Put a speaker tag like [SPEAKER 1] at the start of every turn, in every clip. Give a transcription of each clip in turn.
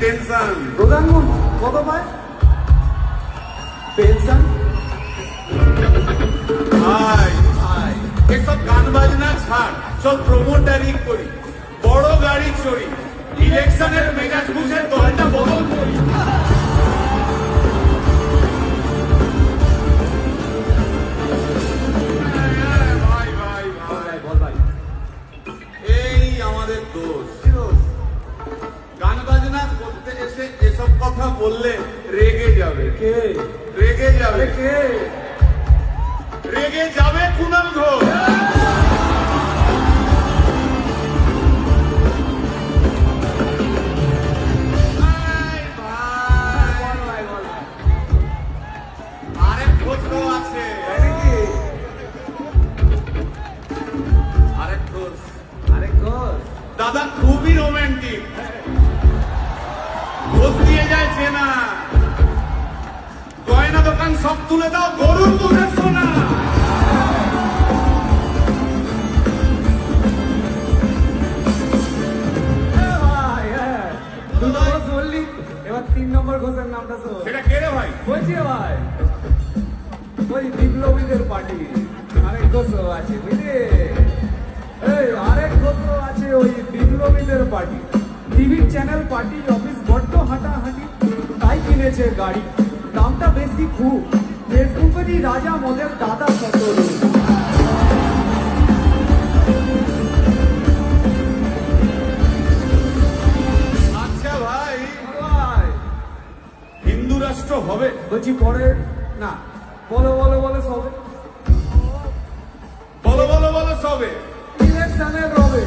[SPEAKER 1] Tension
[SPEAKER 2] প্রধানমন্ত্রী কত পায়? পেনশন?
[SPEAKER 1] ভাই এসব গান বাজনা ছাড় সব প্রমোটারি করি। কথা বললে রেগে যাবে।
[SPEAKER 2] কে?
[SPEAKER 1] রেগে যাবে।
[SPEAKER 2] কে?
[SPEAKER 1] রেগে যাবে কুণাল ঘোষ। ভাই, ভাই,
[SPEAKER 2] বল
[SPEAKER 1] সব তুলে দাও গরুর দুধের সোনা।
[SPEAKER 2] এবার তিন নম্বর ঘোষের নামটা শোন
[SPEAKER 1] সেটা কে রে ভাই?
[SPEAKER 2] বলছি ভাই ওই বিপ্লবীদের পার্টি। আরেক ঘোষ আছে বুঝলি? এই আরেক ঘোষ আছে ওই বিপ্লবীদের party. TV channel party office বড্ড হাঁটাহাঁটি তাই কিনেছে গাড়ি। দামটা বেশি খুব। ফেসবুকেরই রাজা মদের দাদা সতরু
[SPEAKER 1] আচ্ছা ভাই। হিন্দু রাষ্ট্র হবে।
[SPEAKER 2] বলছি পরে না বলো বলো বলো সবে।
[SPEAKER 1] বলো বলো বলো সবে।
[SPEAKER 2] ইলেকশনের রবে।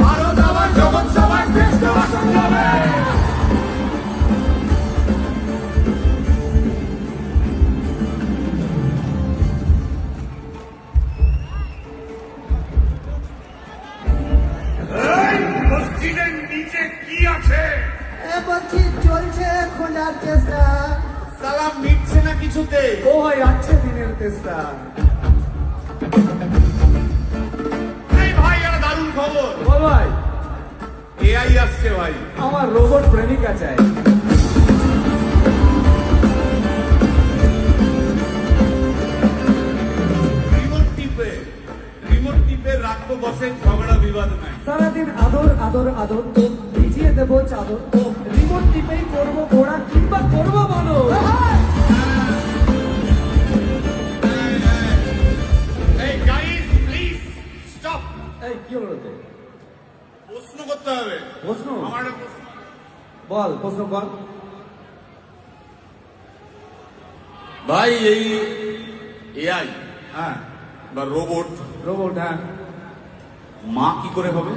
[SPEAKER 1] ভারত আবার জগৎ সভায় শ্রেষ্ঠ আসন যাবে
[SPEAKER 3] খোঁজার চেষ্টা
[SPEAKER 1] সালা মিটছে না কিছুতে?
[SPEAKER 2] ও ভাই আছে দিনের তেষ্টা
[SPEAKER 1] ভাই আর দারুণ খবর।
[SPEAKER 2] বল ভাই।
[SPEAKER 1] এআই আসছে ভাই।
[SPEAKER 2] আমার রোবট প্রেমিকা চাই।
[SPEAKER 1] রাখব বসে ঝগড়া বিবাদ নাই।
[SPEAKER 2] সারাদিন আদর আদর আদর তো ভিজিয়ে দেবো চাদর। তো রিমোট টিপেই করব
[SPEAKER 1] এই
[SPEAKER 2] কি হলো তো
[SPEAKER 1] প্রশ্ন করতে হবে।
[SPEAKER 2] প্রশ্ন?
[SPEAKER 1] আমার একটা প্রশ্ন।
[SPEAKER 2] বল প্রশ্ন বল
[SPEAKER 1] ভাই এই এআই
[SPEAKER 2] হ্যাঁ।
[SPEAKER 1] বা রোবট
[SPEAKER 2] রোবট হ্যাঁ।
[SPEAKER 1] মা কি করে হবে?